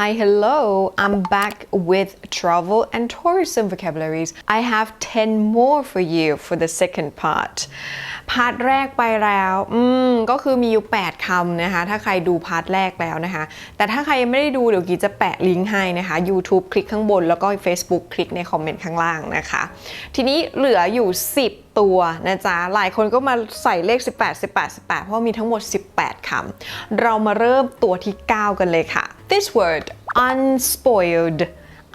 Hi, hello. I'm back with travel and tourism vocabularies. I have 10 more for you for the second part. พาร์ทแรกไปแล้ว อืม ก็คือมีอยู่ 8คำนะคะ ถ้าใครดูพาร์ทแรกแล้วนะคะ แต่ถ้าใครยังไม่ได้ดู เดี๋ยวกีจะแปะลิงก์ให้นะคะ YouTube คลิกข้างบน แล้วก็ Facebook คลิกในคอมเมนต์ข้างล่างนะคะ ทีนี้เหลืออยู่ 10ตัวนะจ๊ะ หลายคนก็มาใส่เลข 18 18 18 เพราะมีทั้งหมด 18 คำ เรามาเริ่มตัวที่ 9 กันเลยค่ะ This word unspoiled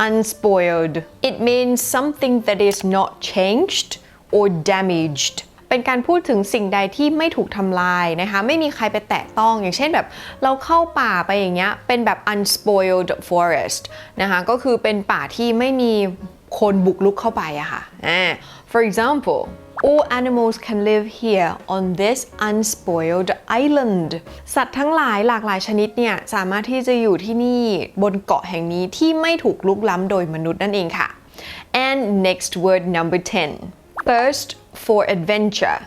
unspoiled it means something that is not changed or damaged เป็นการพูดถึงสิ่งใดที่ไม่ถูกทำลายนะคะ ไม่มีใครไปแตะต้อง อย่างเช่นแบบเราเข้าป่าไปอย่างเงี้ย เป็นแบบ unspoiled forest นะคะ ก็คือเป็นป่าที่ไม่มีคนบุกลุกเข้าไปอะค่ะอ่า for example all animals can live here on this unspoiled island สัตว์ทั้งหลายหลากหลายชนิดเนี่ย สามารถที่จะอยู่ที่นี่บนเกาะแห่งนี้ที่ไม่ถูกลุกล้ำโดยมนุษย์นั่นเองค่ะ and next word number 10 thirst for adventure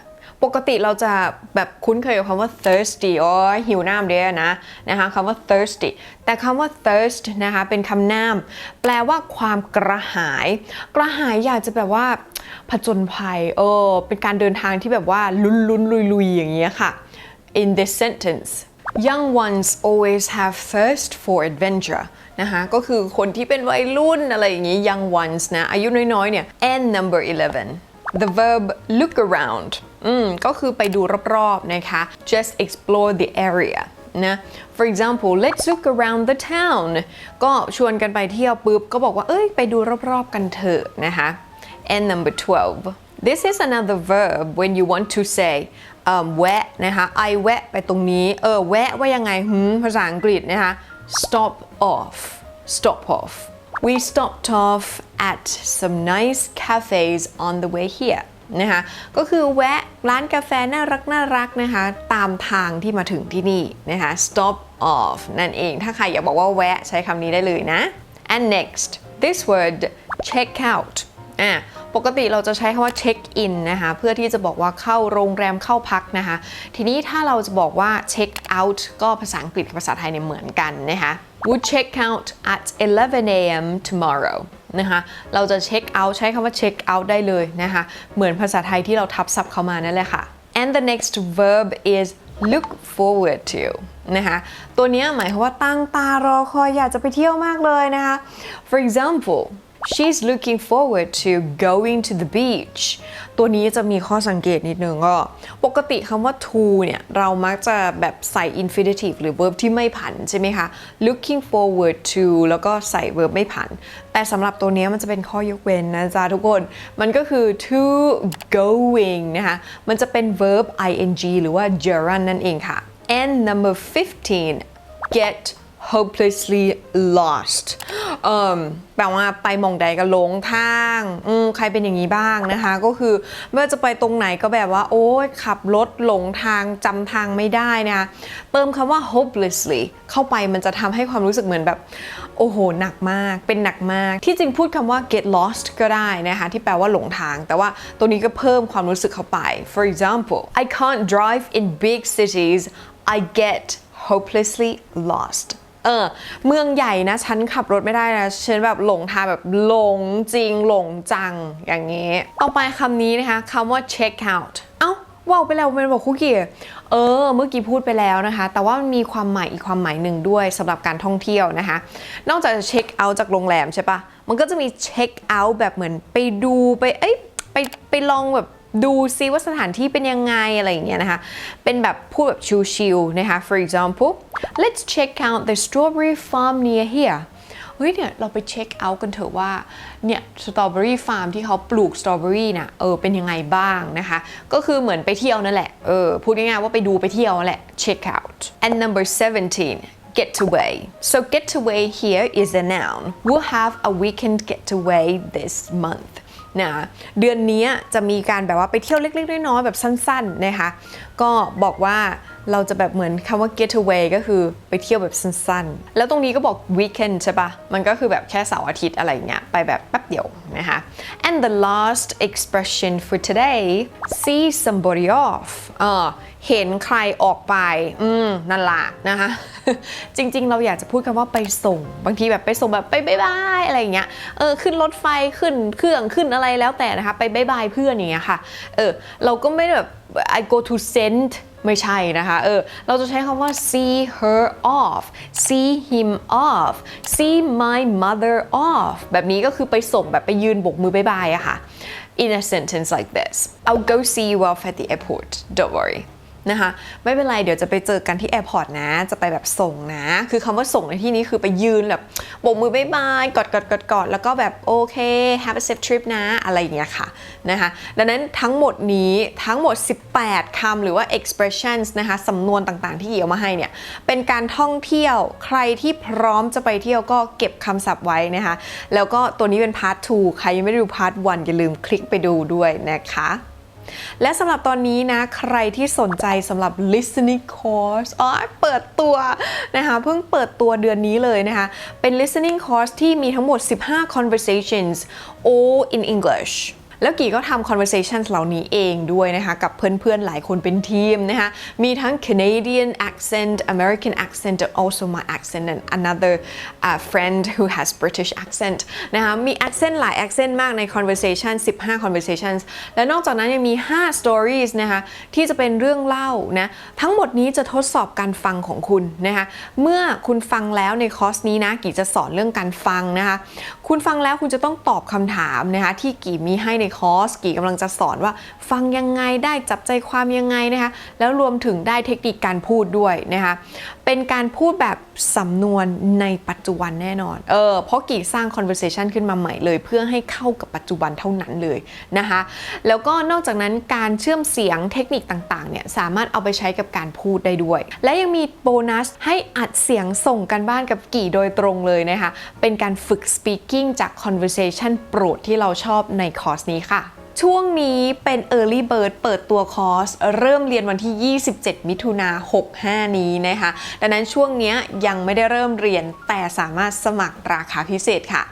ปกติเราจะแบบคุ้นเคยกับคำว่า thirsty อ๋อหิวน้ำเดียนะนะคะคำว่า thirsty แต่คำว่า thirst นะคะเป็นคำนาม แปลว่าความกระหาย กระหายอยากจะแบบว่าผจญภัยเออเป็นการเดินทางที่แบบว่าลุ้นลุ้นลุยลุยอย่างเงี้ยค่ะ in this sentence young ones always have thirst for adventure นะคะก็คือคนที่เป็นวัยรุ่นอะไรอย่างงี้ young ones นะอายุน้อยๆเนี่ย and number 11 the verb look around อืมก็คือไปดูรอบๆนะคะ just explore the area นะ for example let's look around the town ก็ชวนกันไปเที่ยวปุ๊บ ก็บอกว่า เอ้ย ไปดูรอบๆกันเถอะนะคะ and number 12 this is another verb when you want to say um, แวะนะคะ I แวะไปตรงนี้ เออ แวะว่ายังไงหืมภาษาอังกฤษนะคะ stop off stop off we stopped off at some nice cafes on the way here นะคะก็คือแวะร้านกาแฟน่ารักน่ารักนะคะตามทางที่มาถึงที่นี่นะคะ stop off นั่นเองถ้าใครอยากบอกว่าแวะใช้คำนี้ได้เลยนะ and next this word check out อะ ปกติเราจะใช้คำว่า check in นะคะเพื่อที่จะบอกว่าเข้าโรงแรมเข้าพักนะคะ ทีนี้ถ้าเราจะบอกว่า check out ก็ภาษาอังกฤษกับภาษาไทยเนี่ยเหมือนกันนะคะ would check out at 11 a.m. tomorrow นะคะ เราจะ check out ใช้คำว่า check out ได้เลยนะคะ เหมือนภาษาไทยที่เราทับศัพท์เข้ามานั่นแหละค่ะ and the next verb is look forward to นะคะตัวนี้หมายความว่าตั้งตารอคอยอยากจะไปเที่ยวมากเลยนะคะ for example she's looking forward to going to the beach ตัวนี้จะมีข้อสังเกตนิดนึงก็ ปกติคำว่า to เนี่ย เรามักจะแบบใส่ infinitive หรือ verb ที่ไม่ผันใช่ไหมคะ looking forward to แล้วก็ใส่ verb ไม่ผัน แต่สำหรับตัวนี้มันจะเป็นข้อยกเว้นนะจ๊ะทุกคน มันก็คือ to going นะคะ มันจะเป็น verb ing หรือว่า gerund นั่นเองค่ะ and number 15 get hopelessly lost เอ่อแปลว่าไปมองใดก็หลงทางอืมใครเป็นอย่างนี้บ้างนะคะ ก็คือไม่ว่าจะไปตรงไหนก็แบบว่า โอ้ยขับรถหลงทางจำทางไม่ได้นะคะเติมคำว่า hopelessly เข้าไปมันจะทำให้ความรู้สึกเหมือนแบบ โอ้โห หนักมาก เป็นหนักมาก ที่จริงพูดคำว่า get lost ก็ได้นะคะ ที่แปลว่าหลงทาง แต่ว่าตัวนี้ก็เพิ่มความรู้สึกเข้าไป for example I can't drive in big cities I get hopelessly lost เออเมืองใหญ่นะฉันขับรถไม่ได้นะฉันแบบหลงทางแบบหลงจริงหลงจังอย่างนี้ต่อไปคำนี้นะคะคำว่า check out เอ้าว่าวไปแล้วเป็นบอกคุกกี้เออ เมื่อกี้พูดไปแล้วนะคะ แต่ว่ามันมีความหมายอีกความหมายหนึ่งด้วยสำหรับการท่องเที่ยวนะคะ นอกจากจะเช็คเอาท์จากโรงแรมใช่ปะมันก็จะมีเช็คเอาท์แบบเหมือนไปดูไปเอ้ยไปไปลองแบบ ดูซิว่าสถานที่เป็นยังไงอะไรอย่างเงี้ยนะคะ เป็นแบบพูดแบบชิลๆนะคะ for example let's check out the strawberry farm near here เฮ้ยเนี่ยเราไปเช็คเอาท์กันเถอะว่าเนี่ยสตรอเบอรี่ฟาร์มที่เขาปลูกสตรอเบอรี่น่ะเออเป็นยังไงบ้างนะคะ ก็คือเหมือนไปเที่ยวนั่นแหละเออพูดง่ายๆว่าไปดูไปเที่ยวนั่นแหละ check out and number 17 getaway so getaway here is a noun we'll have a weekend getaway this month นะเดือนนี้จะมีการแบบว่าไปเที่ยวเล็กๆน้อยๆแบบสั้นๆนะคะก็บอกว่าเราจะแบบเหมือนคำว่า getaway ก็คือไปเที่ยวแบบสั้นๆ แล้วตรงนี้ก็บอก weekend ใช่ปะมันก็คือแบบแค่เสาร์อาทิตย์อะไรเงี้ย ไปแบบแป๊บเดียวนะคะ and the last expression for today see somebody off เออเห็นใครออกไป อืม นั่นละนะคะ จริงๆ เราอยากจะพูดคำว่าไปส่ง บางทีแบบไปส่งแบบไปบายบายอะไรอย่างเงี้ย เออ ขึ้นรถไฟ ขึ้นเครื่อง ขึ้นอะไรแล้วแต่นะคะ ไปบายบายเพื่อนอย่างเงี้ยค่ะ เออ เราก็ไม่แบบ I go to send ไม่ใช่นะคะ เออ เราจะใช้คำว่า see her off see him off see my mother off แบบนี้ก็คือไปส่งแบบไปยืนโบกมือบายบายอะค่ะ in a sentence like this I'll go see you off at the airport don't worry นะคะไม่เป็นไรเดี๋ยวจะไปเจอกันที่แอร์พอร์ตนะ จะไปแบบส่งนะ คือคำว่าส่งในที่นี้คือไปยืนแบบโบกมือบายบายกอดกอดกอดกอดแล้วก็แบบโอเค have a safe trip นะอะไรอย่างเงี้ยค่ะนะคะดังนั้นทั้งหมดนี้ทั้งหมด 18คำหรือว่า expressions นะคะสำนวนต่างๆที่เกี่ยวมาให้เนี่ยเป็นการท่องเที่ยวใครที่พร้อมจะไปเที่ยวก็เก็บคำศัพท์ไว้นะคะแล้วก็ตัวนี้เป็นพาร์ท 2 ใครยังไม่ได้ดูพาร์ท 1 อย่าลืมคลิกไปดูด้วยนะคะ และสำหรับตอนนี้นะใครที่สนใจสำหรับ listening course อ๋อเปิดตัวนะคะเพิ่งเปิดตัวเดือนนี้เลยนะคะเป็น listening course ที่มีทั้งหมด 15 conversations all in English แล้วกี่ก็ทำ conversations เหล่านี้เองด้วยนะคะกับเพื่อนๆหลายคนเป็นทีมนะคะมีทั้ง Canadian accent American accent and also my accent and another uh, friend who has British accent นะคะมี accent หลาย accent มากใน conversation 15 conversations และนอกจากนั้นยังมี 5 stories นะคะที่จะเป็นเรื่องเล่านะทั้งหมดนี้จะทดสอบการฟังของคุณนะคะเมื่อคุณฟังแล้วในคอร์สนี้นะกี่จะสอนเรื่องการฟังนะคะคุณฟังแล้วคุณจะต้องตอบคำถามนะคะที่กี่มีให้ในคอร์สกี่กำลังจะสอนว่าฟังยังไงได้จับใจความยังไงนะคะแล้วรวมถึงได้เทคนิคการพูดด้วยนะคะเป็นการพูดแบบสำนวนในปัจจุบันแน่นอนเออเพราะกี่สร้าง conversation ขึ้นมาใหม่เลย เพื่อให้เข้ากับปัจจุบันเท่านั้นเลยนะคะแล้วก็นอกจากนั้นการเชื่อมเสียงเทคนิคต่างๆเนี่ยสามารถเอาไปใช้กับการพูดได้ด้วย และยังมีโบนัสให้อัดเสียงส่งกันบ้านกับกี่โดยตรงเลยนะคะเป็นการฝึก speaking จาก conversation โปรดที่เราชอบในคอร์สนี้ค่ะ ช่วงนี้เป็น Early Bird เปิดตัวคอร์ส เริ่มเรียนวันที่ 27 มิถุนา65 นี้นะคะ ดังนั้นช่วงนี้ยังไม่ได้เริ่มเรียนแต่สามารถสมัครราคาพิเศษค่ะ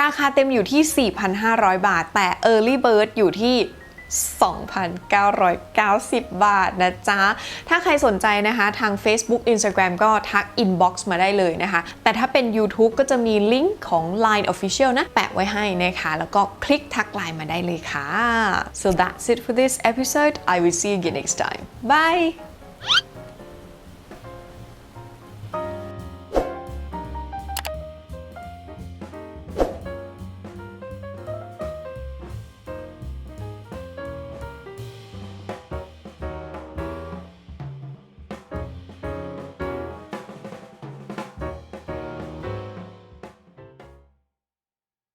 ราคาเต็มอยู่ที่ 4,500 บาท แต่ Early Bird อยู่ที่ 2,990 บาทนะจ๊ะ ถ้าใครสนใจนะคะทาง Facebook Instagram ก็ทัก inbox มาได้เลยนะคะ แต่ถ้าเป็น YouTube ก็จะมีลิงก์ของ Line Official นะ แปะไว้ให้นะคะ แล้วก็คลิกทักไลน์มาได้เลยค่ะ so that's it for this episode I will see you again next time bye